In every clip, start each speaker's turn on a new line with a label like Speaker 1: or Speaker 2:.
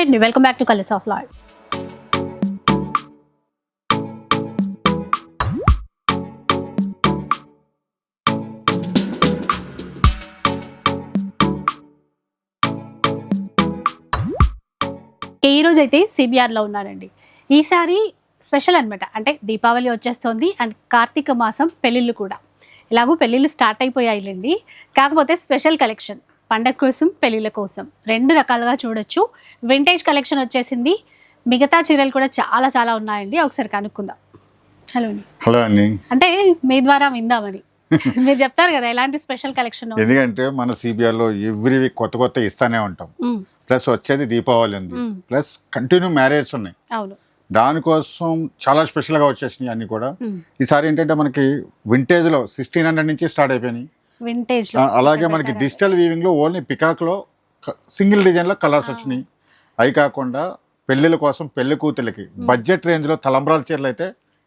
Speaker 1: Hi అండి. Welcome back to colours of lord ఈ అయితే సిబిఆర్లో ఉన్నానండి ఈసారి స్పెషల్ అన్నమాట. అంటే దీపావళి వచ్చేస్తోంది అండ్ కార్తీక మాసం పెళ్ళిళ్ళు కూడా. ఇలాగూ పెళ్ళిళ్ళు స్టార్ట్ అయిపోయాయిలేండి. కాకపోతే స్పెషల్ కలెక్షన్ పండగ కోసం పెళ్ళిళ్ళ కోసం. రెండు రకాలుగా చూడొచ్చు. వింటేజ్ కలెక్షన్ వచ్చేసింది. మిగతా చీరలు కూడా చాలా చాలా ఉన్నాయండి. ఒకసారి కనుక్కుందాం. హలో అండి.
Speaker 2: హలో అండి.
Speaker 1: అంటే మీ ద్వారా విందామని మీరు చెప్తారు కదా ఎలాంటి స్పెషల్ కలెక్షన్
Speaker 2: ఎందుకంటే మన CBR లో ఎవ్రీ వీక్ కొత్త కొత్త ఇస్తానే ఉంటాం. ప్లస్ వచ్చేది దీపావళి ఉంది. ప్లస్ కంటిన్యూ మ్యారేజ్ ఉన్నాయి.
Speaker 1: అవును.
Speaker 2: దానికోసం చాలా స్పెషల్గా వచ్చేసినాయి అన్ని కూడా.
Speaker 1: మ్మ్.
Speaker 2: ఈసారి ఏంటంటే మనకి వింటేజ్లో సిక్స్టీన్ హండ్రెడ్ నుంచి స్టార్ట్ అయిపోయినాయి.
Speaker 1: వింటేజ్
Speaker 2: అలాగే మనకి డిజిటల్ వీవింగ్లో ఓన్లీ పికాక్లో సింగిల్ డిజైన్లో కలర్స్ వచ్చినాయి. అవి కాకుండా పెళ్ళిళ్ళ కోసం పెళ్ళి కూతుళ్ళకి బడ్జెట్ రేంజ్లో తలంబ్రాల చీరలు అయితే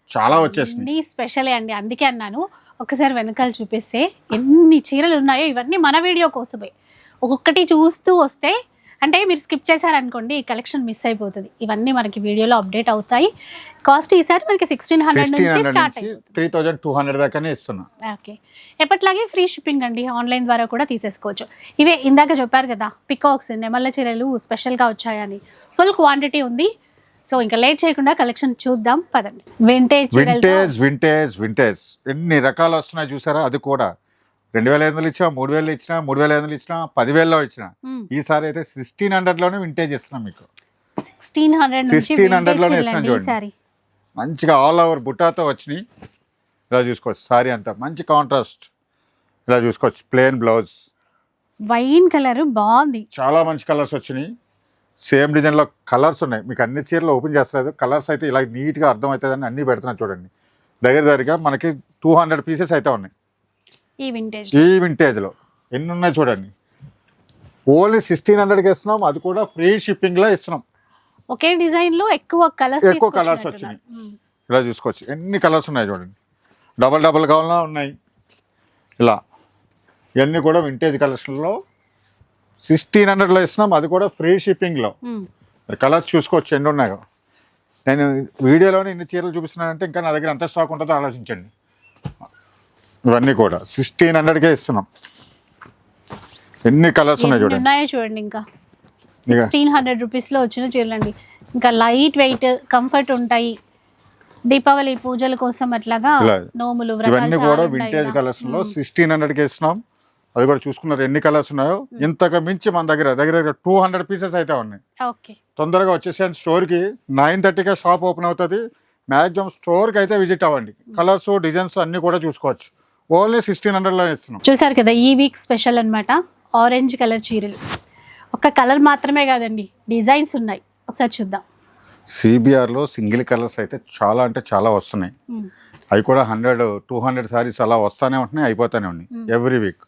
Speaker 2: చాలా
Speaker 1: అన్ని స్పెషలే అండి. అందుకే అన్నాను ఒకసారి వెనకాల చూపిస్తే ఎన్ని చీరలు ఉన్నాయో ఇవన్నీ మన వీడియో కోసమే. ఒక్కొక్కటి చూస్తూ వస్తే అంటే మీరు స్కిప్ చేశారనుకోండి ఈ కలెక్షన్ మిస్ అయిపోతుంది. ఇవన్నీ మనకి వీడియోలో అప్డేట్ అవుతాయి. కాస్ట్ ఈసారి మనకి సిక్స్టీన్ హండ్రెడ్ నుంచి start
Speaker 2: three thousand two hundred దాకానే ఇస్తున్నా.
Speaker 1: ఓకే ఎప్పట్లాగే ఫ్రీ షిప్పింగ్ అండి ఆన్లైన్ ద్వారా కూడా తీసేసుకోవచ్చు. ఇవే ఇందాక చెప్పారు కదా పికాక్స్ నెమల్ల చీరలు స్పెషల్గా వచ్చాయని. ఫుల్ క్వాంటిటీ ఉంది. సో ఇంకా లేట్ చేయకుండా కలెక్షన్ చూద్దాం పదండి. వింటేజ్
Speaker 2: వింటేజ్ వింటేజ్ వింటేజ్ ఎన్ని రకాలు వస్తున్నాయి చూసారా? అది కూడా రెండు వేల ఐదు వందలు ఇచ్చినా మూడు వేలు ఇచ్చినా మూడు వేల ఐదు వందలు ఇచ్చినా పదివేలలో ఇచ్చినా. ఈసారి అయితే సిక్స్టీన్ హండ్రెడ్లోనే వింటేజ్ ఇస్తున్నాం మీకు.
Speaker 1: సిక్స్టీన్ హండ్రెడ్ నుంచి
Speaker 2: 1600 లోనే
Speaker 1: vintage
Speaker 2: ఇస్తున్నాను
Speaker 1: చూడండి.
Speaker 2: మంచిగా ఆల్ ఓవర్ బుటాతో వచ్చినాయి. ఇలా చూసుకోవచ్చు సారీ అంతా. మంచి కాంట్రాస్ట్ ఇలా చూసుకోవచ్చు ప్లెయిన్ బ్లౌజ్
Speaker 1: వైన్ కలర్ బాగుంది.
Speaker 2: చాలా మంచి కలర్స్ వచ్చినాయి. సేమ్ డిజైన్లో కలర్స్ ఉన్నాయి. మీకు అన్ని చీరలు ఓపెన్ చేస్తలేదు. కలర్స్ అయితే ఇలా నీట్గా అర్థమవుతుందని అన్నీ పెడుతున్నాను చూడండి. దగ్గర దగ్గరగా మనకి టూ హండ్రెడ్ పీసెస్ అయితే ఉన్నాయి.
Speaker 1: ఈ వింటేజ్
Speaker 2: ఈ వింటేజ్లో ఎన్ని ఉన్నాయి చూడండి. ఓన్లీ సిక్స్టీన్ హండ్రెడ్కి ఇస్తున్నాం. అది కూడా ఫ్రీ షిప్పింగ్లో ఇస్తున్నాం.
Speaker 1: ఒకే డిజైన్లో ఎక్కువ కలర్స్
Speaker 2: ఎక్కువ colours వచ్చినాయి. ఇలా చూసుకోవచ్చు. ఎన్ని కలర్స్ ఉన్నాయి చూడండి. డబల్ డబల్ కావాలన్నా ఉన్నాయి. ఇలా. ఇవన్నీ కూడా వింటేజ్ కలెక్షన్లో సిక్స్టీన్ హండ్రెడ్లో ఇస్తున్నాం. అది కూడా ఫ్రీ షిప్పింగ్లో కలర్స్ చూసుకోవచ్చు. ఎన్ని ఉన్నాయో? నేను వీడియోలోనే ఇన్ని చీరలు చూపిస్తున్నానంటే ఇంకా నా దగ్గర ఎంత స్టాక్ ఉంటుందో ఆలోచించండి. ఇవన్నీ కూడా. సిక్స్టీన్ హండ్రెడ్కే ఇస్తున్నాం. ఎన్ని కలర్స్ ఉన్నాయి చూడండి.
Speaker 1: ఉన్నాయో చూడండి ఇంకా. సిక్స్టీన్ హండ్రెడ్ రూపీస్లో వచ్చిన చీరలు అండి ఇంకా లైట్ వెయిట్ కంఫర్ట్ ఉంటాయి. దీపావళి పూజల కోసం అట్లాగా. నోములు
Speaker 2: ఇవన్నీ కూడా వింటేజ్.
Speaker 1: కలర్స్లో.
Speaker 2: సిక్స్టీన్ హండ్రెడ్కి ఇస్తున్నాం. అది కూడా చూసుకున్నారు ఎన్ని కలర్స్ ఉన్నాయో. ఇంతకు మించి మన దగ్గర దగ్గర దగ్గర టూ హండ్రెడ్ పీసెస్ అయితే ఉన్నాయి. తొందరగా వచ్చేసాను స్టోర్కి. నైన్ థర్టీకే షాప్ ఓపెన్ అవుతుంది. మాక్సిమం స్టోర్కి అయితే విజిట్ అవ్వండి. కలర్స్ డిజైన్స్ అన్ని కూడా చూసుకోవచ్చు. ఓన్లీ సిక్స్టీన్ హండ్రెడ్లో ఇస్తున్నాం.
Speaker 1: చూసారు కదా ఈ వీక్ స్పెషల్ అన్నమాట ఆరెంజ్ కలర్ చీరలు. ఒక కలర్ మాత్రమే కాదండి డిజైన్స్ ఉన్నాయి. ఒకసారి చూద్దాం.
Speaker 2: సిబిఆర్లో సింగిల్ కలర్స్ అయితే చాలా అంటే చాలా వస్తున్నాయి. అవి కూడా హండ్రెడ్ టూ హండ్రెడ్ సారీస్ అలా వస్తానే ఉంటున్నాయి అయిపోతానే ఉన్నాయి ఎవ్రీ వీక్.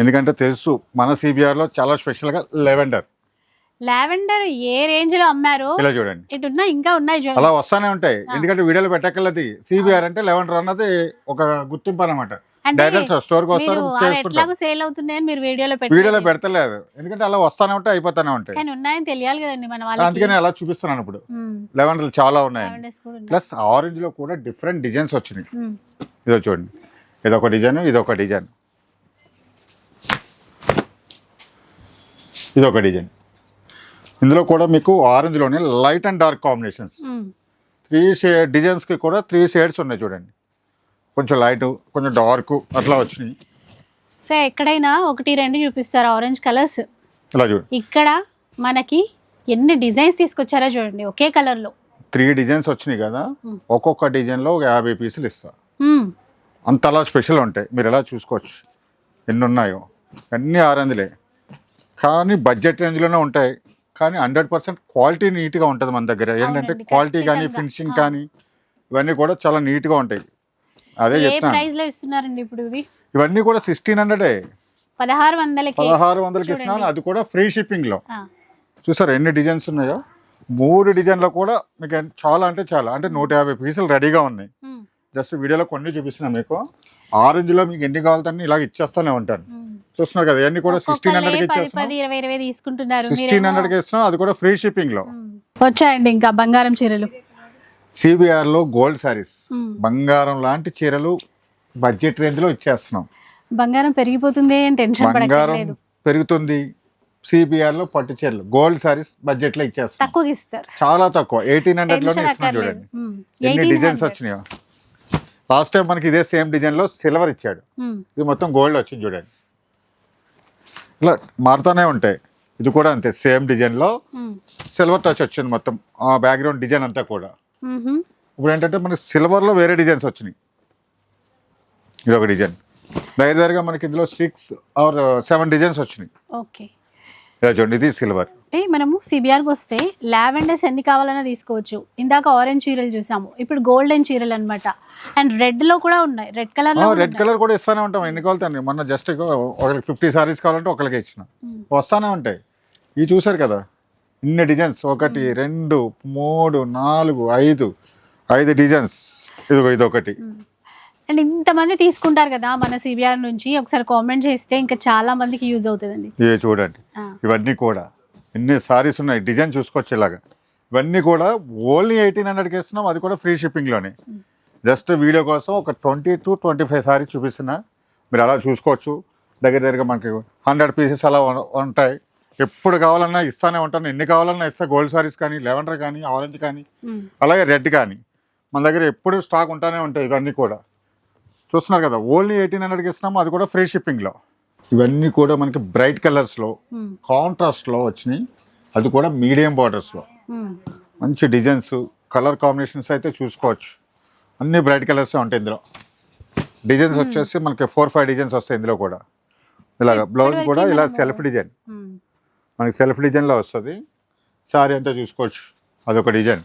Speaker 2: ఎందుకంటే తెలుసు మన సిబిఆర్లో చాలా స్పెషల్గా లెవెండర్.
Speaker 1: లావెండర్ ఏ రేంజ్లో అమ్మారో
Speaker 2: ఇలా చూడండి.
Speaker 1: ఇటు ఉన్నాయి ఇంకా ఉన్నాయి
Speaker 2: అలా వస్తానే ఉంటాయి. ఎందుకంటే వీడియోలో పెట్టక్కర్లేదు. సిబిఆర్ అంటే లెవెండర్ అన్నది ఒక గుర్తింపు అనమాట డైరెక్ట్ స్టోర్కి వస్తారు
Speaker 1: ఎట్లాగో సేల్ అవుతున్నాయని మీరు వీడియోలో
Speaker 2: పెడతలేదు ఎందుకంటే అలా వస్తానే ఉంటాయి అయిపోతానే ఉంటాయి.
Speaker 1: కానీ ఉన్నాయని తెలియాలి కదండి మన
Speaker 2: అందుకని అలా చూపిస్తున్నాను ఇప్పుడు. లెవెండర్లు చాలా ఉన్నాయి. ప్లస్ ఆరెంజ్లో కూడా డిఫరెంట్ డిజైన్స్ వచ్చినాయి. ఇదో చూడండి. ఇదొక డిజైన్ ఇదొక డిజైన్. ఇదొక డిజైన్. ఇందులో కూడా మీకు ఆరెంజ్లోనే light and dark combinations. Three shade డిజైన్స్కి కూడా త్రీ షేడ్స్ ఉన్నాయి చూడండి. కొంచెం లైట్ కొంచెం డార్క్ అట్లా వచ్చినాయి.
Speaker 1: సో ఎక్కడైనా ఒకటి రెండు చూపిస్తారు? ఆరెంజ్ కలర్స్
Speaker 2: ఇలా
Speaker 1: ఇక్కడ మనకి ఎన్ని డిజైన్స్ తీసుకొచ్చారో చూడండి ఒకే కలర్లో.
Speaker 2: త్రీ డిజైన్స్ వచ్చినాయి కదా. ఒక్కొక్క డిజైన్లో ఒక యాభై పీసులు ఇస్తా. అంతలా స్పెషల్ ఉంటాయి. మీరు ఎలా చూసుకోవచ్చు? ఎన్ని ఉన్నాయో. అన్నీ ఆరెంజ్లే కానీ బడ్జెట్ రేంజ్లోనే ఉంటాయి. కానీ హండ్రెడ్ పర్సెంట్ క్వాలిటీ నీట్గా ఉంటుంది మన దగ్గర. ఏంటంటే క్వాలిటీ కానీ. ఫినిషింగ్. కానీ ఇవన్నీ కూడా చాలా నీట్గా ఉంటాయి. అదే
Speaker 1: ఏ ప్రైస్లో ఇస్తున్నారండి ఇప్పుడు ఇవి?
Speaker 2: ఇవన్నీ కూడా సిక్స్టీన్ హండ్రెడే.
Speaker 1: పదహారు వందలకి
Speaker 2: పదహారు వందలకి. ఇస్తున్నాను. అది కూడా ఫ్రీ షిప్పింగ్లో.
Speaker 1: ఆ,
Speaker 2: చూసారు ఎన్ని డిజైన్స్ ఉన్నాయో? మూడు డిజైన్లో కూడా మీకు చాలా అంటే చాలా. అంటే నూట యాభై పీసులు రెడీగా ఉన్నాయి. జస్ట్ వీడియోలో కొన్ని చూపిస్తున్నాను మీకు. ఆరెంజ్లో మీకు ఎన్ని కావాలంటే ఇలా ఇచ్చేస్తూనే ఉంటాను. చూస్తున్నారు కదా ఇవన్నీ కూడా సిక్స్టీన్ హండ్రెడ్కి
Speaker 1: తీసుకుంటున్నారు
Speaker 2: సిక్స్టీన్ హండ్రెడ్కి ఇస్తున్నాం. అది కూడా ఫ్రీ
Speaker 1: షిప్పింగ్లో. వచ్చాయండి ఇంకా బంగారం చీరలు.
Speaker 2: సిబిఆర్లో గోల్డ్ సారీస్. బంగారం లాంటి చీరలు బడ్జెట్ రేంజ్లో ఇచ్చేస్తున్నాం.
Speaker 1: బంగారం పెరిగిపోతుంది టెన్షన్
Speaker 2: బంగారం పెరుగుతుంది. సిబిఆర్లో పట్టు చీరలు గోల్డ్ సారీస్ బడ్జెట్లో ఇచ్చేస్తున్నాం.
Speaker 1: తక్కువగా ఇస్తారు.
Speaker 2: చాలా తక్కువ. ఎయిటీన్ హండ్రెడ్లోనే
Speaker 1: టెన్షన్
Speaker 2: ఇస్తున్నాం చూడండి. ఎన్ని
Speaker 1: 1800.
Speaker 2: డిజైన్స్ వచ్చినాయో. లాస్ట్ టైం మనకి ఇదే సేమ్ డిజైన్లో సిల్వర్ ఇచ్చాడు. ఇది మొత్తం గోల్డ్ వచ్చింది చూడండి. ఇలా మారుతూనే ఉంటాయి. ఇది కూడా అంతే సేమ్ డిజైన్లో
Speaker 1: ఉమ్.
Speaker 2: సిల్వర్ టచ్ వచ్చింది మొత్తం. ఆ బ్యాక్గ్రౌండ్ డిజైన్ అంతా కూడా. ఇప్పుడు ఏంటంటే మనకి సిల్వర్లో వేరే డిజైన్స్ వచ్చినాయి. ఇది ఒక డిజైన్. దగ్గర దగ్గరగా మనకి ఇందులో సిక్స్ ఆర్ సెవెన్ డిజైన్స్ వచ్చినాయి.
Speaker 1: ఓకే.
Speaker 2: ఇలా చూడండి ఇది సిల్వర్.
Speaker 1: అంటే మనము సిబిఆర్కి వస్తే లావెండర్స్ ఎన్ని కావాలన్నా తీసుకోవచ్చు. ఇందాక ఆరెంజ్ చీరలు చూసాము. ఇప్పుడు గోల్డెన్ చీరలు అనమాట అండ్ రెడ్లో కూడా ఉన్నాయి. రెడ్ కలర్
Speaker 2: రెడ్ కలర్ కూడా ఇస్తానే ఉంటాం. ఎన్ని కావాలి మొన్న జస్ట్ ఒకరికి ఫిఫ్టీ సారీస్ కావాలంటే ఒకరికి ఇచ్చిన. వస్తానే ఉంటాయి. ఇవి చూసారు కదా? ఇన్ని డిజైన్స్. ఒకటి రెండు మూడు నాలుగు ఐదు. ఐదు డిజైన్స్. ఇదిగో ఇది ఒకటి
Speaker 1: అండ్ ఇంతమంది తీసుకుంటారు కదా మన సిబిఆర్ నుంచి ఒకసారి కామెంట్ చేస్తే ఇంకా చాలా మందికి యూజ్ అవుతుందండి.
Speaker 2: ఇవి చూడండి. ఇవన్నీ కూడా. ఎన్ని సారీస్ ఉన్నాయి. డిజైన్ చూసుకోవచ్చు ఇలాగా. ఇవన్నీ కూడా ఓన్లీ ఎయిటీన్ హండ్రెడ్కి ఇస్తున్నాం అది కూడా ఫ్రీ షిప్పింగ్లోనే. జస్ట్ వీడియో కోసం ఒక twenty two twenty five saris చూపిస్తున్నా. మీరు అలా చూసుకోవచ్చు. దగ్గర దగ్గరగా మనకి హండ్రెడ్ పీసెస్ అలా ఉంటాయి. ఎప్పుడు కావాలన్నా ఇస్తానే ఉంటాను. ఎన్ని కావాలన్నా ఇస్తా. గోల్డ్ సారీస్ కానీ లెవెండర్ కానీ ఆరెంజ్ కానీ. అలాగే రెడ్ కానీ. మన దగ్గర ఎప్పుడు స్టాక్ ఉంటానే ఉంటాయి ఇవన్నీ కూడా. చూస్తున్నారు కదా ఓన్లీ ఎయిటీన్ హండ్రెడ్కి ఇస్తున్నాము. అది కూడా ఫ్రీ షిప్పింగ్లో. ఇవన్నీ కూడా మనకి బ్రైట్ కలర్స్లో. కాంట్రాస్ట్లో వచ్చినాయి. అది కూడా మీడియం బార్డర్స్లో. మంచి డిజైన్స్ కలర్ కాంబినేషన్స్ అయితే చూసుకోవచ్చు. అన్ని బ్రైట్ కలర్స్ ఉంటాయి ఇందులో. డిజైన్స్ వచ్చేసి మనకి ఫోర్ ఫైవ్ డిజైన్స్ వస్తాయి ఇందులో కూడా. ఇలాగ బ్లౌజ్ కూడా ఇలా సెల్ఫ్ డిజైన్. మనకి సెల్ఫ్ డిజైన్లో వస్తుంది. సారీ అంతా చూసుకోవచ్చు. అదొక డిజైన్.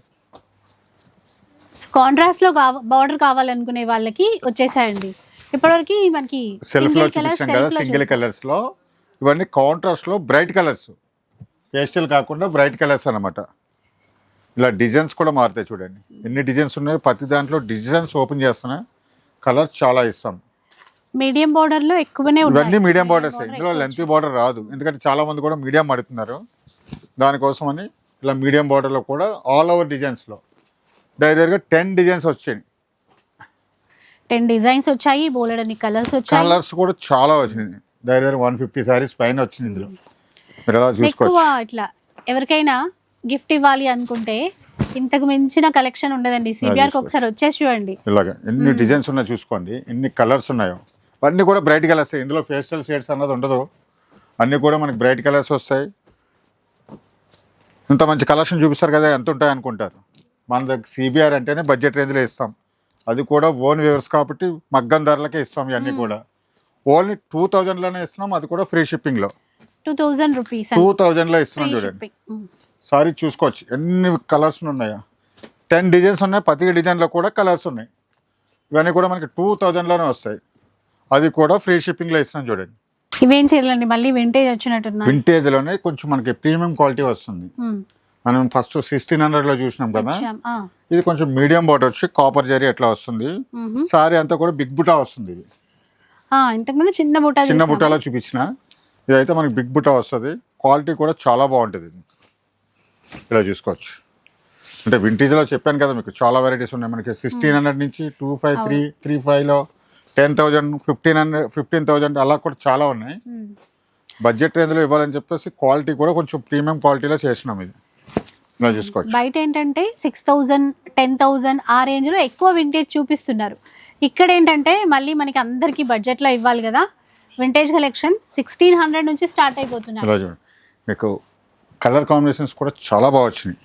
Speaker 1: కాంట్రాస్ట్లో బార్డర్ కావాలనుకునే వాళ్ళకి వచ్చేసాయండి. ఇప్పటివరకు మనకి
Speaker 2: సెల్ఫ్లో
Speaker 1: single colour,
Speaker 2: చూపించాం కదా సింగిల్
Speaker 1: చూసాం.
Speaker 2: కలర్స్లో ఇవన్నీ కాంట్రాస్ట్లో బ్రైట్ కలర్స్ పేస్టల్ కాకుండా బ్రైట్ కలర్స్ అన్నమాట. ఇలా డిజైన్స్ కూడా మారుతాయి చూడండి. ఎన్ని డిజైన్స్ ఉన్నాయో ప్రతి దాంట్లో డిజైన్స్ ఓపెన్ చేస్తున్నా కలర్ చాలా ఇస్తాం.
Speaker 1: మీడియం బార్డర్లో ఎక్కువనే
Speaker 2: ఇవన్నీ మీడియం బార్డర్స్ ఇందులో లెంత్ బార్డర్ రాదు. ఎందుకంటే చాలా మంది కూడా మీడియం అడుగుతున్నారు దానికోసం అని ఇలా మీడియం బార్డర్లో కూడా ఆల్ ఓవర్ డిజైన్స్లో దగ్గరగా టెన్ డిజైన్స్ వచ్చాయి.
Speaker 1: టెన్ డిజైన్స్ వచ్చాయి బోలెడని కలర్స్ వచ్చాయి.
Speaker 2: కలర్స్ కూడా చాలా వచ్చినాయి. దగ్గర వన్ ఫిఫ్టీ సారీస్ పైన వచ్చింది ఇందులో. మీరు అలా
Speaker 1: ఎక్కువ ఇట్లా ఎవరికైనా గిఫ్ట్ ఇవ్వాలి అనుకుంటే ఇంతకు మించిన కలెక్షన్ ఉండదండి. సిబిఆర్ ఒకసారి వచ్చేసి చూడండి.
Speaker 2: ఇలాగ ఎన్ని డిజైన్స్ ఉన్నాయో చూసుకోండి. ఎన్ని కలర్స్ ఉన్నాయో. అన్నీ కూడా బ్రైట్ కలర్స్ ఇందులో ఫేషియల్ షేడ్స్ అన్నది ఉండదు. అన్నీ కూడా మనకి బ్రైట్ కలర్స్ వస్తాయి. ఇంత మంచి కలెక్షన్ చూపిస్తారు కదా ఎంత ఉంటాయి అనుకుంటారు. మన దగ్గర సిబిఆర్ అంటేనే బడ్జెట్ రేంజ్లో ఇస్తాం. అది కూడా ఓన్ వ్యూవర్స్ కాబట్టి మగ్గం ధరలకే ఇస్తాం ఇవన్నీ కూడా. ఓన్లీ టూ థౌజండ్లోనే ఇస్తున్నాం అది కూడా ఫ్రీ షిప్పింగ్లో
Speaker 1: టూ థౌజండ్ రూపీస్
Speaker 2: టూ థౌజండ్లో ఇస్తున్నాం చూడండి. సారీ చూసుకోవచ్చు. ఎన్ని కలర్స్ ఉన్నాయో. టెన్ డిజైన్స్ ఉన్నాయి ప్రతి డిజైన్లో కూడా కలర్స్ ఉన్నాయి. ఇవన్నీ కూడా మనకి టూ థౌజండ్లోనే వస్తాయి. అది కూడా ఫ్రీ షిప్పింగ్లో ఇస్తున్నాం చూడండి.
Speaker 1: ఇవేం చేయాలండి మళ్ళీ వింటేజ్ వచ్చినట్టున్నా
Speaker 2: వింటేజ్లోనే కొంచెం మనకి ప్రీమియం క్వాలిటీ వస్తుంది. మనం ఫస్ట్ సిక్స్టీన్ హండ్రెడ్లో చూసినాం కదా? ఇది కొంచెం మీడియం బార్డర్ వచ్చి కాపర్ జరీ ఎట్లా వస్తుంది? సారీ అంతా కూడా బిగ్ బుటా వస్తుంది ఇది.
Speaker 1: ఇంతకుముందు చిన్న బుట్ట
Speaker 2: చిన్న బుటాలో చూపించిన. ఇదైతే మనకి బిగ్ బుటా వస్తుంది. క్వాలిటీ కూడా చాలా బాగుంటుంది ఇది. ఇలా చూసుకోవచ్చు. అంటే వింటేజ్లో చెప్పాను కదా మీకు చాలా వెరైటీస్ ఉన్నాయి మనకి. సిక్స్టీన్ హండ్రెడ్ నుంచి టూ ఫైవ్ త్రీ త్రీ ఫైవ్లో ten thousand fifteen hundred fifteen thousand అలా కూడా చాలా ఉన్నాయి. బడ్జెట్ రేంజ్లో ఇవ్వాలని చెప్పేసి క్వాలిటీ కూడా కొంచెం ప్రీమియం క్వాలిటీలో చేసినాం ఇది. ఇలా చూసుకోవచ్చు.
Speaker 1: బయట ఏంటంటే సిక్స్ థౌజండ్ టెన్ థౌజండ్ ఆ రేంజ్లో ఎక్కువ వింటేజ్ చూపిస్తున్నారు. ఇక్కడ ఏంటంటే మళ్ళీ మనకి అందరికి బడ్జెట్లో ఇవ్వాలి కదా. వింటేజ్ కలెక్షన్ సిక్స్టీన్ హండ్రెడ్ నుంచి స్టార్ట్
Speaker 2: ఇలా చూడండి మీకు కలర్ కాంబినేషన్స్ కూడా చాలా బాగా వచ్చినాయి.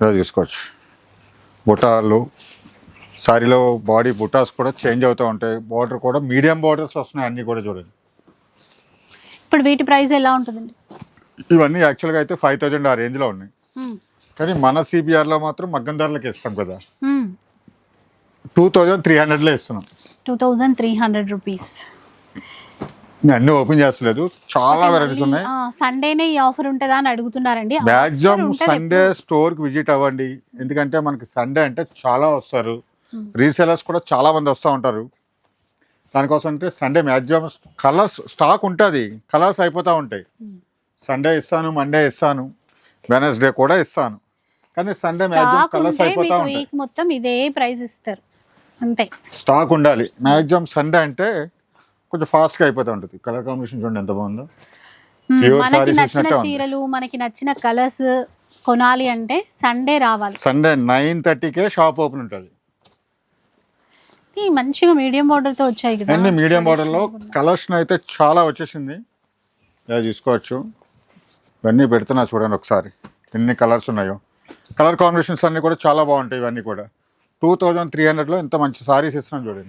Speaker 2: ఇలా చూసుకోవచ్చు. బుటాలు సారీలో బాడీ బుటాస్ కూడా చేంజ్ అవుతూ ఉంటాయి. బార్డర్ కూడా మీడియం బార్డర్స్ వస్తున్నాయి అన్నీ కూడా చూడండి.
Speaker 1: ఇప్పుడు వీటి ప్రైస్ ఎలా ఉంటుందండి?
Speaker 2: ఇవన్నీ యాక్చువల్గా అయితే ఫైవ్ థౌజండ్ ఆ రేంజ్లో ఉన్నాయి. కానీ మన సిబిఆర్లో మాత్రం మగ్గం ధరలకి ఇస్తాం కదా. టూ థౌజండ్ త్రీ హండ్రెడ్లో ఇస్తున్నాం.
Speaker 1: Two thousand three hundred rupees.
Speaker 2: నేను అన్నీ ఓపెన్ చేస్తలేదు. చాలా వెరైటీస్ ఉన్నాయి.
Speaker 1: సండేనే ఈ ఆఫర్ ఉంటుందా అని అడుగుతున్నారండి.
Speaker 2: మ్యాక్సిమం సండే స్టోర్కి విజిట్ అవ్వండి. ఎందుకంటే మనకి సండే అంటే చాలా వస్తారు. రీసెలర్స్ కూడా చాలా మంది వస్తూ ఉంటారు. దానికోసం అంటే సండే మ్యాక్సిమం కలర్స్ స్టాక్ ఉంటుంది. కలర్స్ అయిపోతూ ఉంటాయి. సండే ఇస్తాను మండే ఇస్తాను వెనస్డే కూడా ఇస్తాను. కానీ సండే మ్యాక్సిమం కలర్స్ అయిపోతూ ఉంటాయి.
Speaker 1: మొత్తం ఇదే ప్రైస్ ఇస్తారు. అంతే.
Speaker 2: స్టాక్ ఉండాలి. మ్యాక్సిమం సండే అంటే కొంచెం ఫాస్ట్గా అయిపోతూ ఉంటుంది. కలర్ కాంబినేషన్ చూడండి ఎంత బాగుందో. Pure
Speaker 1: మనకి నచ్చిన. చీరలు మనకి నచ్చిన కలర్స్ కొనాలి అంటే సండే రావాలి.
Speaker 2: సండే నైన్ థర్టీకే షాప్ ఓపెన్ ఉంటుంది.
Speaker 1: మంచిగా మీడియం బార్డర్తో వచ్చాయి కదా.
Speaker 2: అన్ని మీడియం బార్డర్లో కలర్షన్ అయితే చాలా వచ్చేసింది. ఇలా చూసుకోవచ్చు. ఇవన్నీ పెడుతున్నా చూడండి ఒకసారి. ఎన్ని కలర్స్ ఉన్నాయో. కలర్ కాంబినేషన్స్ అన్నీ కూడా చాలా బాగుంటాయి ఇవన్నీ కూడా. టూ థౌజండ్ త్రీ హండ్రెడ్లో ఎంత మంచి సారీస్ ఇస్తున్నాం చూడండి.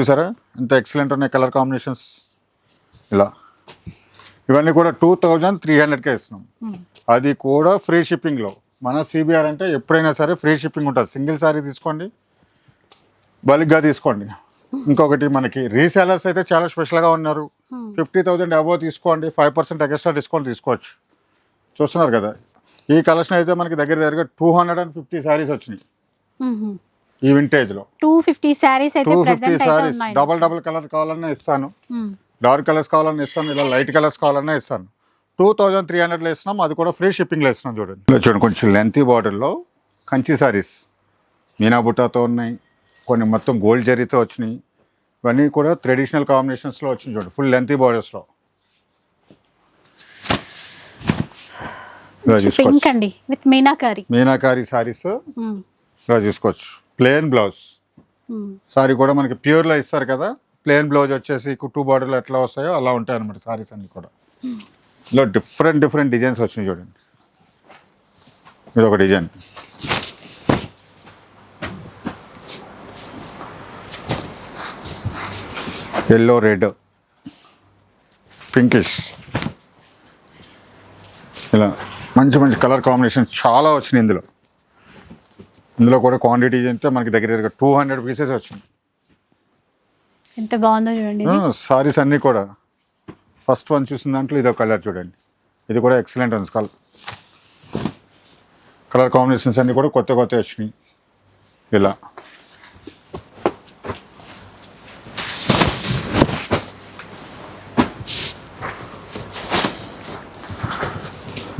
Speaker 2: చూసారా? ఎంత ఎక్సలెంట్ ఉన్నాయి కలర్ కాంబినేషన్స్. ఇలా. ఇవన్నీ కూడా టూ థౌజండ్ త్రీ హండ్రెడ్కే ఇస్తున్నాం. అది కూడా ఫ్రీ షిప్పింగ్లో. మన సిబిఆర్ అంటే ఎప్పుడైనా సరే ఫ్రీ షిప్పింగ్ ఉంటుంది. సింగిల్ సారీ తీసుకోండి. బల్క్గా తీసుకోండి. ఇంకొకటి మనకి రీసేలర్స్ అయితే చాలా స్పెషల్గా ఉన్నారు. ఫిఫ్టీ థౌజండ్ అబోవ్ తీసుకోండి. ఫైవ్ పర్సెంట్ ఎక్స్ట్రా డిస్కౌంట్ తీసుకోవచ్చు. చూస్తున్నారు కదా? ఈ కలెక్షన్ అయితే మనకి దగ్గర దగ్గర two hundred and fifty saris వచ్చినాయి ఈ వింటేజ్లో
Speaker 1: two fifty saris
Speaker 2: two fifty saris double double colour కావాలన్నా ఇస్తాను. డార్క్ కలర్స్ కావాలన్నా ఇస్తాను. ఇలా లైట్ కలర్స్ కావాలన్నా ఇస్తాను. టూ థౌజండ్ త్రీ హండ్రెడ్లో ఇస్తున్నాం. అది కూడా ఫ్రీ షిప్పింగ్లో ఇస్తున్నాం చూడండి. చూడండి కొంచెం లెంతీ బార్డర్లో కంచి సారీస్ మీనా బుట్టాతో ఉన్నాయి. కొన్ని మొత్తం గోల్డ్ జరీతో వచ్చినాయి. ఇవన్నీ కూడా ట్రెడిషనల్ కాంబినేషన్స్లో వచ్చింది చూడండి ఫుల్ లెంతీ బార్డర్స్లో ఇలా చూసుకోవచ్చు.
Speaker 1: పింక్ అండి. విత్ మీనాకారి.
Speaker 2: మీనాకారి సారీస్. ఇలా చూసుకోవచ్చు. Plain blouse. సారీ కూడా మనకి ప్యూర్లో ఇస్తారు కదా. ప్లెయిన్ బ్లౌజ్ వచ్చేసి టూ బార్డర్లు ఎట్లా వస్తాయో అలా ఉంటాయి అనమాట సారీస్ అన్ని కూడా. ఇలా డిఫరెంట్ డిఫరెంట్ డిజైన్స్ వచ్చినాయి చూడండి. ఇది ఒక డిజైన్ ఎల్లో రెడ్ పింకిష్. ఇలా మంచి మంచి కలర్ కాంబినేషన్ చాలా వచ్చినాయి ఇందులో. ఇందులో కూడా క్వాంటిటీ అయితే మనకి దగ్గర దగ్గర టూ హండ్రెడ్ పీసెస్ వచ్చింది
Speaker 1: ఎంత బాగుందో చూడండి.
Speaker 2: సారీస్ అన్నీ కూడా. ఫస్ట్ వన్ చూసిన దాంట్లో ఇదో కలర్ చూడండి. ఇది కూడా ఎక్సలెంట్ ఉంది కలర్. కలర్ కాంబినేషన్స్ అన్నీ కూడా కొత్త కొత్త వచ్చినాయి. ఇలా.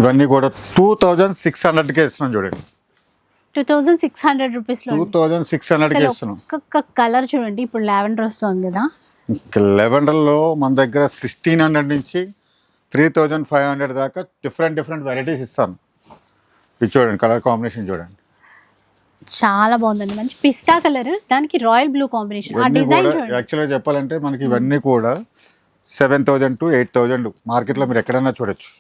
Speaker 2: ఇవన్నీ కూడా టూ థౌజండ్ సిక్స్ హండ్రెడ్కే ఇస్తున్నాం చూడండి.
Speaker 1: టూ థౌజండ్ సిక్స్ హండ్రెడ్ రూపీస్లో
Speaker 2: టూ థౌజండ్ సిక్స్ హండ్రెడ్కే ఇస్తున్నాం.
Speaker 1: ఒక్కొక్క కలర్ చూడండి ఇప్పుడు లావెండర్ వస్తుంది కదా.
Speaker 2: లెవెండర్లో మన దగ్గర సిక్స్టీన్ హండ్రెడ్ నుంచి త్రీ థౌజండ్ ఫైవ్ హండ్రెడ్ దాకా డిఫరెంట్ డిఫరెంట్ వెరైటీస్ ఇస్తాను ఇది చూడండి కలర్ కాంబినేషన్ చూడండి.
Speaker 1: చాలా బాగుందండి మంచి పిస్తా కలర్ దానికి రాయల్ బ్లూ కాంబినేషన్ ఆ డిజైన్
Speaker 2: యాక్చువల్గా చెప్పాలంటే మనకి ఇవన్నీ కూడా seven thousand to eight thousand మార్కెట్లో మీరు ఎక్కడైనా చూడొచ్చు.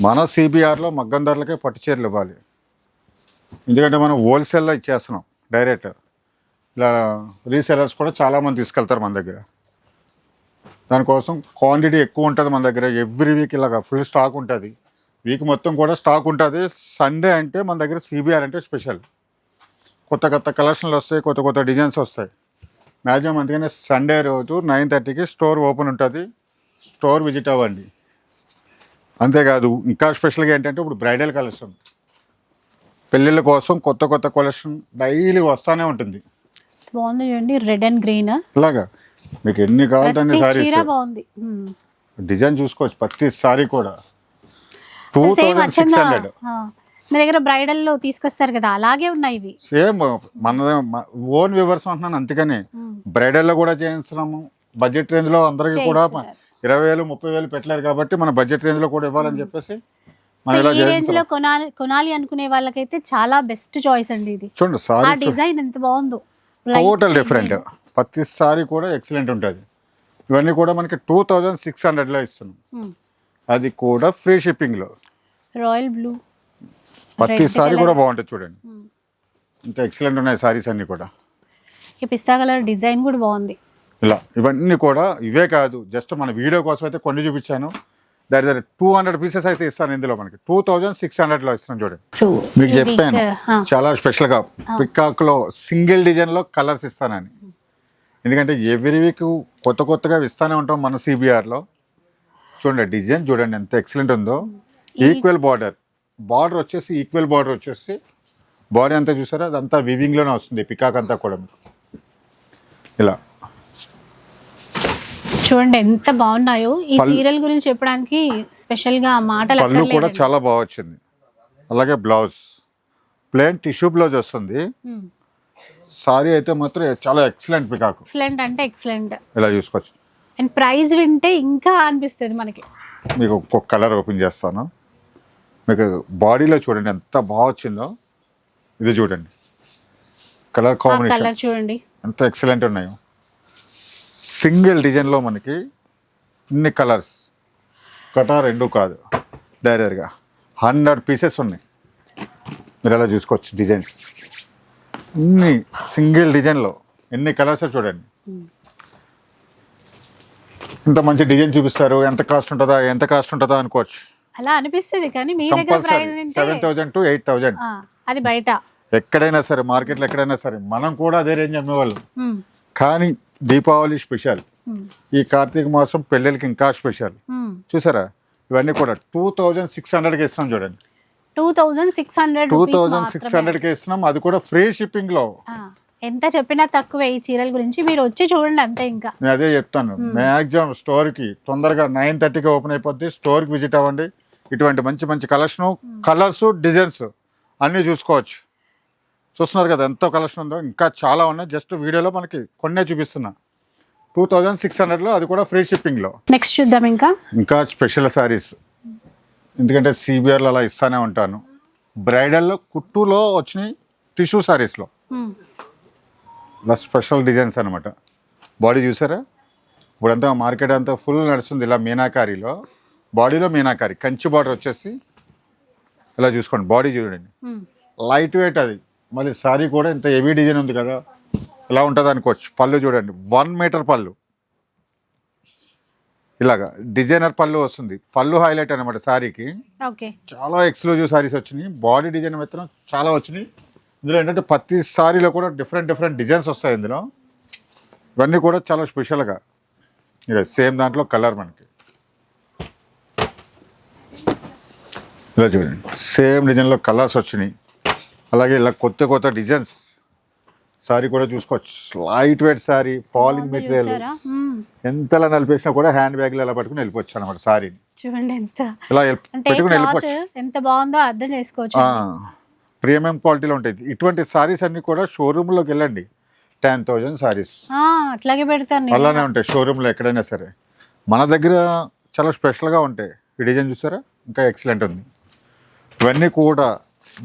Speaker 2: మన సిబిఆర్లో మగ్గం ధరలకే పట్టు చీరలు ఇవ్వాలి. ఎందుకంటే మనం హోల్సేల్లో ఇచ్చేస్తున్నాం డైరెక్ట్ ఇలా రీసెలర్స్ కూడా చాలామంది తీసుకెళ్తారు మన దగ్గర. దానికోసం క్వాంటిటీ ఎక్కువ ఉంటుంది మన దగ్గర. ఎవ్రీ వీక్ ఇలాగా ఫుల్ స్టాక్ ఉంటుంది. వీక్ మొత్తం కూడా స్టాక్ ఉంటుంది. సండే అంటే మన దగ్గర సిబిఆర్ అంటే స్పెషల్ కొత్త కొత్త కలెక్షన్లు వస్తాయి కొత్త కొత్త డిజైన్స్ వస్తాయి. మ్యాక్సిమం అందుకనే సండే రోజు నైన్ థర్టీకి స్టోర్ ఓపెన్ ఉంటుంది. స్టోర్ విజిట్ అవ్వండి. అంతేకాదు ఇంకా స్పెషల్గా ఏంటంటే ఇప్పుడు బ్రైడల్ కలెక్షన్. పెళ్ళిళ్ళ కోసం కొత్త కొత్త కలెక్షన్ డైలీ వస్తానే ఉంటుంది.
Speaker 1: బాగుంది చూడండి రెడ్ అండ్ గ్రీన్?
Speaker 2: ఇలాగా మీకు ఎన్ని కావాలంటే సారీస్?
Speaker 1: బాగుంది.
Speaker 2: డిజైన్ చూసుకోవచ్చు ప్రతి సారీ కూడా. టూ థౌజండ్ సిక్స్ హండ్రెడ్
Speaker 1: మీ దగ్గర బ్రైడల్లో తీసుకొస్తారు కదా అలాగే ఉన్నాయి ఇవి.
Speaker 2: సేమ్ మన ఓన్ వ్యూవర్స్ అంటున్నాను అందుకని. బ్రైడల్లో కూడా చేయిస్తున్నాము బడ్జెట్ రేంజ్లో అందరికీ కూడా. ఇరవై వేలు ముప్పై వేలు పెట్టలేరు కాబట్టి మన బడ్జెట్ రేంజ్లో కూడా ఇవ్వాలని చెప్పేసి
Speaker 1: ఈ
Speaker 2: రేంజ్లో
Speaker 1: కొనాలి కొనాలి అనుకునే వాళ్ళకైతే చాలా బెస్ట్ చాయిస్ అండి ఇది.
Speaker 2: చూడండి
Speaker 1: ఆ
Speaker 2: సారీ
Speaker 1: డిజైన్ ఎంత బాగుందో.
Speaker 2: Total different
Speaker 1: green.
Speaker 2: ప్రతి సారీ కూడా ఎక్సలెంట్ ఉంటుంది. ఇవన్నీ కూడా మనకి టూ థౌజండ్ సిక్స్ హండ్రెడ్లో ఇస్తున్నాం.
Speaker 1: మ్మ్.
Speaker 2: అది కూడా ఫ్రీ షిప్పింగ్లో
Speaker 1: రాయల్ బ్లూ
Speaker 2: ప్రతి
Speaker 1: Red
Speaker 2: సారీ
Speaker 1: colour.
Speaker 2: కూడా బాగుంటుంది చూడండి. ఇంత ఎక్సలెంట్ ఉన్నాయి సారీస్ అన్నీ కూడా.
Speaker 1: ఈ పిస్తా కలర్ డిజైన్ కూడా బాగుంది.
Speaker 2: ఇలా ఇవన్నీ కూడా ఇవే కాదు జస్ట్ మన వీడియో కోసం అయితే కొన్ని చూపించాను. దాని దగ్గర టూ హండ్రెడ్ పీసెస్ అయితే ఇస్తాను ఇందులో మనకి. టూ థౌజండ్ సిక్స్ హండ్రెడ్లో ఇస్తున్నాను చూడండి.
Speaker 1: సో
Speaker 2: మీకు చెప్పాను. చాలా స్పెషల్గా పికాక్లో సింగిల్ డిజైన్లో కలర్స్ ఇస్తానని. ఎందుకంటే ఎవ్రీ వీక్ కొత్త కొత్తగా ఇస్తానే ఉంటాం మన సిబిఆర్లో చూడండి డిజైన్ చూడండి ఎంత ఎక్సలెంట్ ఉందో. ఈక్వల్ బార్డర్ బార్డర్ వచ్చేసి ఈక్వల్ బార్డర్ వచ్చేసి బాడీ అంతా చూసారా? అదంతా వివింగ్లోనే వస్తుంది పికాక్ అంతా కూడా మీకు. ఇలా.
Speaker 1: చూడండి ఎంత బాగున్నాయో. ఈ చీరల గురించి చెప్పడానికి స్పెషల్గా మాటలు
Speaker 2: పళ్ళు కూడా. చాలా బాగా వచ్చింది. అలాగే బ్లౌజ్. ప్లేన్ టిష్యూ బ్లౌజ్ వస్తుంది. సారీ అయితే మాత్రం చాలా ఎక్సలెంట్ పికాకు.
Speaker 1: ఎక్సలెంట్ అంటే ఎక్సలెంట్.
Speaker 2: ఇలా చూసుకోవచ్చు.
Speaker 1: అండ్ ప్రైస్ వింటే ఇంకా అనిపిస్తుంది మనకి.
Speaker 2: మీకు ఒక్కొక్క కలర్ ఓపెన్ చేస్తాను. మీకు బాడీలో చూడండి ఎంత బాగా వచ్చిందో. ఇది చూడండి. Colour combination.
Speaker 1: కలర్ చూడండి.
Speaker 2: ఎంత ఎక్సలెంట్ ఉన్నాయో. సింగిల్ డిజైన్లో మనకి ఇన్ని కలర్స్. కటా రెండు కాదు. డైరెక్ట్గా హండ్రెడ్ పీసెస్ ఉన్నాయి. మీరు ఎలా చూసుకోవచ్చు డిజైన్స్? ఇన్ని సింగిల్ డిజైన్లో ఎన్ని కలర్స్ చూడండి. ఇంత మంచి డిజైన్ చూపిస్తారు. ఎంత కాస్ట్ ఉంటుందా? ఎంత కాస్ట్ ఉంటుందా అనుకోవచ్చు.
Speaker 1: అలా అనిపిస్తుంది కానీ మీ దగ్గర
Speaker 2: సెవెన్
Speaker 1: వింటే
Speaker 2: థౌజండ్ టు ఎయిట్ థౌజండ్
Speaker 1: ఆ, అది బయట.
Speaker 2: ఎక్కడైనా సరే మార్కెట్లో ఎక్కడైనా సరే మనం కూడా అదే రేంజ్ అమ్మేవాళ్ళం.
Speaker 1: మ్మ్.
Speaker 2: కానీ దీపావళి స్పెషల్. ఈ కార్తీక మాసం పెళ్ళిళ్ళకి ఇంకా స్పెషల్. చూసారా? ఇవన్నీ కూడా టూ థౌజండ్ సిక్స్ హండ్రెడ్కి ఇస్తున్నాం చూడండి.
Speaker 1: Two thousand six hundred
Speaker 2: two thousand six. హండ్రెడ్కి ఇస్తున్నాం అది కూడా ఫ్రీ షిప్పింగ్లో.
Speaker 1: ఎంత చెప్పినా తక్కువే ఈ చీరల గురించి. మీరు వచ్చి చూడండి అంతే ఇంకా.
Speaker 2: నేను అదే చెప్తాను. మ్యాక్సిమం స్టోర్కి తొందరగా నైన్ థర్టీకి ఓపెన్ అయిపోద్ది. స్టోర్కి విజిట్ అవ్వండి. ఇటువంటి మంచి మంచి కలెక్షన్ కలర్స్ డిజైన్స్ అన్నీ చూసుకోవచ్చు. చూస్తున్నారు కదా ఎంత కలెక్షన్ ఉందో. ఇంకా చాలా ఉన్నాయి. జస్ట్ వీడియోలో మనకి కొన్నే చూపిస్తున్నా. టూ థౌజండ్ సిక్స్ హండ్రెడ్లో అది కూడా ఫ్రీ షిప్పింగ్లో
Speaker 1: నెక్స్ట్ చూద్దాం ఇంకా.
Speaker 2: ఇంకా స్పెషల్ శారీస్ ఎందుకంటే సిబిఆర్లో అలా ఇస్తానే ఉంటాను. బ్రైడల్లో కుట్టులో వచ్చినాయి టిష్యూ శారీస్లో. ఇలా స్పెషల్ డిజైన్స్ అనమాట బాడీ చూసారా? ఇప్పుడంతా మార్కెట్ అంతా ఫుల్ నడుస్తుంది ఇలా మీనాకారిలో. బాడీలో మీనాకారి కంచి బార్డర్ వచ్చేసి ఇలా చూసుకోండి. బాడీ చూడండి. లైట్ వెయిట్ అది. మళ్ళీ సారీ కూడా ఇంత హెవీ డిజైన్ ఉంది కదా. ఎలా ఉంటుంది అనుకోవచ్చు. పళ్ళు చూడండి. వన్ మీటర్ పళ్ళు. ఇలాగా డిజైనర్ పళ్ళు వస్తుంది. పళ్ళు హైలైట్ అనమాట సారీకి.
Speaker 1: ఓకే.
Speaker 2: చాలా ఎక్స్క్లూజివ్ సారీస్ వచ్చినాయి. బాడీ డిజైన్ మాత్రం చాలా వచ్చినాయి. ఇందులో ఏంటంటే ప్రతి సారీలో కూడా డిఫరెంట్ డిఫరెంట్ డిజైన్స్ వస్తాయి ఇందులో. ఇవన్నీ కూడా చాలా స్పెషల్గా ఇక సేమ్ దాంట్లో కలర్ మనకి. ఇలా చూడండి. సేమ్ డిజైన్లో కలర్స్ వచ్చినాయి. అలాగే ఇలా కొత్త కొత్త డిజైన్స్. సారీ కూడా చూసుకోవచ్చు. Light weight sari falling material
Speaker 1: చూసారా? మ్మ్.
Speaker 2: ఎంతలా నలిపేసినా కూడా హ్యాండ్ బ్యాగ్లో ఇలా పట్టుకుని వెళ్ళిపోవచ్చు అనమాట సారీని.
Speaker 1: చూడండి ఎంత.
Speaker 2: ఇలా పెట్టుకుని వెళ్ళిపోవచ్చు.
Speaker 1: ఎంత బాగుందో అర్థం చేసుకోవచ్చు.
Speaker 2: ప్రీమియం క్వాలిటీలో ఉంటుంది ఇటువంటి సారీస్ అన్ని కూడా షోరూంలోకి వెళ్ళండి. టెన్ థౌజండ్ సారీస్
Speaker 1: అట్లాగే.
Speaker 2: అలానే ఉంటాయి. షోరూంలో ఎక్కడైనా సరే. మన దగ్గర చాలా స్పెషల్గా ఉంటాయి. ఈ డిజైన్ చూసారా? ఇంకా ఎక్సలెంట్ ఉంది. ఇవన్నీ కూడా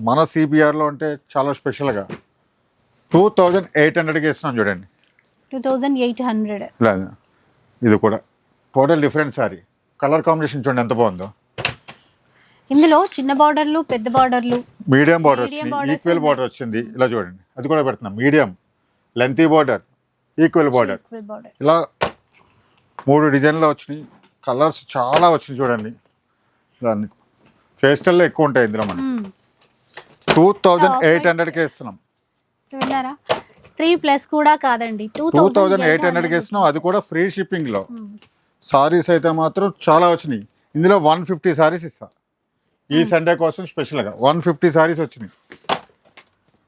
Speaker 2: మన సిబిఆర్లో అంటే చాలా స్పెషల్గా టూ థౌజండ్ ఎయిట్ హండ్రెడ్కి ఇస్తున్నాం చూడండి.
Speaker 1: టూ థౌజండ్ ఎయిట్ హండ్రెడ్
Speaker 2: ఇది కూడా total different sari colour combination చూడండి ఎంత బాగుందో.
Speaker 1: ఇందులో చిన్న బార్డర్లు పెద్ద బార్డర్లు
Speaker 2: మీడియం బార్డర్ వచ్చింది. ఈక్వల్. బార్డర్ వచ్చింది. ఇలా చూడండి. అది కూడా పెడుతున్నాం. Medium lengthy border equal border ఇలా మూడు డిజైన్లో వచ్చినాయి. కలర్స్ చాలా వచ్చినాయి చూడండి. దాన్ని ఫేస్టల్లో ఎక్కువ ఉంటాయి ఇందులో మనం టూ థౌజండ్ ఎయిట్ హండ్రెడ్కి ఇస్తున్నాం.
Speaker 1: విన్నారా త్రీ ప్లస్ కూడా కాదండి. టూ
Speaker 2: టూ థౌజండ్ ఎయిట్ హండ్రెడ్కి ఇస్తున్నాం. అది కూడా ఫ్రీ షిప్పింగ్లో. సారీస్ అయితే మాత్రం చాలా వచ్చినాయి. ఇందులో వన్ ఫిఫ్టీ సారీస్ ఇస్తా. ఈ సండే కోసం స్పెషల్గా వన్ ఫిఫ్టీ సారీస్ వచ్చినాయి.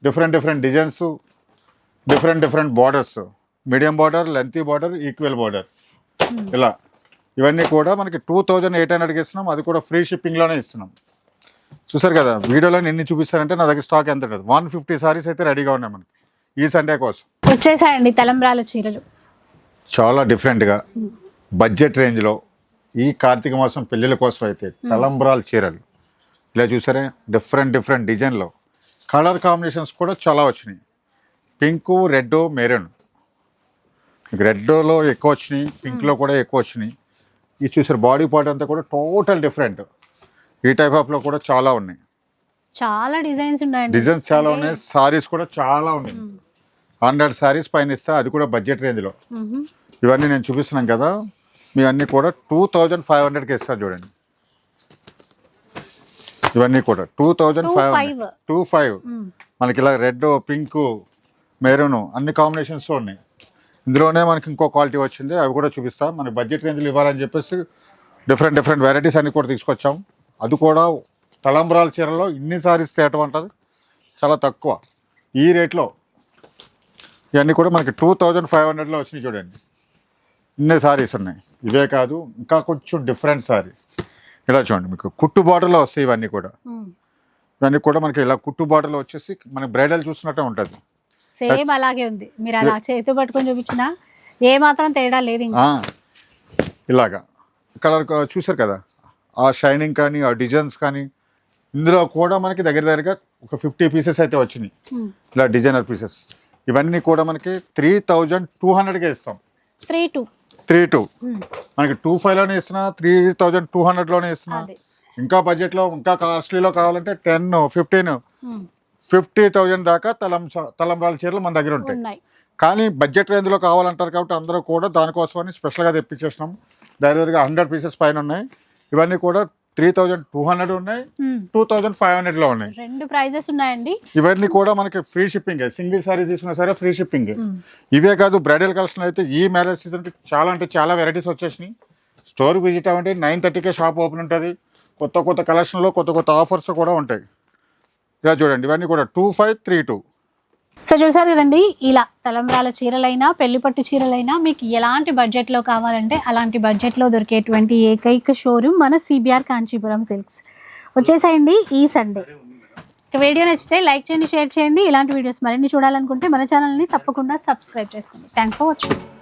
Speaker 2: Different different designs different different borders medium border lengthy border equal border ఇలా. ఇవన్నీ కూడా మనకి టూ థౌజండ్ ఎయిట్ హండ్రెడ్కి ఇస్తున్నాం. అది కూడా ఫ్రీ షిప్పింగ్లోనే ఇస్తున్నాం. చూసారు కదా వీడియోలో ఎన్ని చూపిస్తారంటే నా దగ్గర స్టాక్ ఎంత ఉంటుంది వన్ ఫిఫ్టీ సారీస్ అయితే రెడీగా ఉన్నాయి మనకి ఈ సండే కోసం.
Speaker 1: వచ్చేసాయండి తలంబ్రాల చీరలు.
Speaker 2: చాలా డిఫరెంట్గా బడ్జెట్ రేంజ్లో ఈ కార్తీక మాసం పెళ్ళిళ్ళ కోసం అయితే తలంబ్రాల చీరలు. ఇలా చూసారే? డిఫరెంట్ డిఫరెంట్ డిజైన్లో కలర్ కాంబినేషన్స్ కూడా చాలా వచ్చినాయి. పింక్ రెడ్ మెరూన్ రెడ్లో ఎక్కువ వచ్చినాయి పింక్లో కూడా ఎక్కువ వచ్చినాయి. ఇది చూసారు బాడీ పార్ట్ అంతా కూడా టోటల్ డిఫరెంట్ ఈ టైప్ ఆఫ్లో కూడా చాలా ఉన్నాయి.
Speaker 1: చాలా డిజైన్స్ ఉన్నాయండి.
Speaker 2: డిజైన్స్ చాలా ఉన్నాయి. సారీస్ కూడా చాలా ఉన్నాయి. హండ్రెడ్ సారీస్ పైన ఇస్తా అది కూడా బడ్జెట్ రేంజ్లో. ఇవన్నీ నేను చూపిస్తున్నాను కదా. మీ అన్నీ కూడా టూ థౌజండ్ ఫైవ్ హండ్రెడ్కి ఇస్తాను చూడండి. ఇవన్నీ కూడా two thousand five hundred
Speaker 1: 25.
Speaker 2: Two five. మనకి ఇలా రెడ్ పింక్ మెరూన్ అన్ని కాంబినేషన్స్ ఉన్నాయి. ఇందులోనే మనకి ఇంకో క్వాలిటీ వచ్చింది. అవి కూడా చూపిస్తాం. మన బడ్జెట్ రేంజ్లో ఇవ్వాలని చెప్పేసి డిఫరెంట్ డిఫరెంట్ వెరైటీస్ అన్ని కూడా తీసుకొచ్చాం. అది కూడా తలంబ్రాల చీరలో ఇన్ని సారీస్ తేయటం అంటది. చాలా తక్కువ. ఈ రేట్లో ఇవన్నీ కూడా మనకి టూ థౌజండ్ ఫైవ్ హండ్రెడ్లో వచ్చినాయి చూడండి. ఇన్ని సారీస్ ఉన్నాయి. ఇవే కాదు ఇంకా కొంచెం డిఫరెంట్ సారీ. ఇలా చూడండి మీకు కుట్టు బార్డర్లో వస్తాయి ఇవన్నీ కూడా. ఇవన్నీ కూడా మనకి ఇలా కుట్టు బార్డర్లో వచ్చేసి మనకి బ్రైడల్ చూసినట్టే ఉంటుంది.
Speaker 1: సేమ్ అలాగే ఉంది. మీరు అలా చేతితో పట్టుకొని చూపించినా ఏ మాత్రం తేడా లేదు
Speaker 2: ఇలాగా. కలర్ చూసారు కదా? ఆ షైనింగ్ కానీ ఆ డిజైన్స్ కానీ ఇందులో కూడా మనకి దగ్గర దగ్గరగా ఒక ఫిఫ్టీ పీసెస్ అయితే వచ్చినాయి. ఇలా డిజైనర్ పీసెస్. ఇవన్నీ కూడా మనకి త్రీ థౌజండ్ టూ హండ్రెడ్కే ఇస్తాం.
Speaker 1: Three two.
Speaker 2: Three two. మనకి టూ ఫైవ్లోనే ఇస్తున్నా త్రీ థౌజండ్ టూ హండ్రెడ్లోనే ఇస్తున్నా. ఇంకా బడ్జెట్లో ఇంకా కాస్ట్లీలో కావాలంటే టెన్ ఫిఫ్టీన్. ఫిఫ్టీ థౌజండ్ దాకా తలం తలంబ్రాల చీరలు మన దగ్గర ఉంటాయి. కానీ బడ్జెట్ రేంజ్లో కావాలంటారు కాబట్టి అందరూ కూడా దానికోసమని స్పెషల్గా తెప్పించేసినాం దగ్గరగా హండ్రెడ్ పీసెస్ పైన ఉన్నాయి. ఇవన్నీ కూడా త్రీ థౌజండ్ టూ హండ్రెడ్ ఉన్నాయి. టూ థౌజండ్ ఫైవ్ హండ్రెడ్లో ఉన్నాయి.
Speaker 1: రెండు ప్రైజెస్ ఉన్నాయండి.
Speaker 2: ఇవన్నీ కూడా మనకి ఫ్రీ షిప్పింగ్ సింగిల్ సారీ తీసుకున్నా సరే ఫ్రీ షిప్పింగ్. ఇవే కాదు బ్రైడల్ కలెక్షన్ అయితే ఈ మ్యారేజ్ సీజన్కి చాలా అంటే చాలా వెరైటీస్ వచ్చేసినాయి. స్టోర్ విజిట్ అవ్వండి నైన్ థర్టీకే షాప్ ఓపెన్ ఉంటుంది. కొత్త కొత్త కలెక్షన్లో కొత్త కొత్త ఆఫర్స్ కూడా ఉంటాయి. ఇలా చూడండి ఇవన్నీ కూడా two five three two
Speaker 1: so చూసారు కదండి ఇలా తలంబ్రాల చీరలైనా పెళ్ళి పట్టు చీరలైనా మీకు ఎలాంటి బడ్జెట్లో కావాలంటే అలాంటి బడ్జెట్లో దొరికేటువంటి ఏకైక షోరూమ్ మన సిబిఆర్ కాంచీపురం సిల్క్స్. వచ్చేసేయండి ఈ సండే వీడియో నచ్చితే లైక్ చేయండి షేర్ చేయండి. ఇలాంటి వీడియోస్ మరిన్ని చూడాలనుకుంటే మన ఛానల్ని తప్పకుండా సబ్స్క్రైబ్ చేసుకోండి. Thanks for watching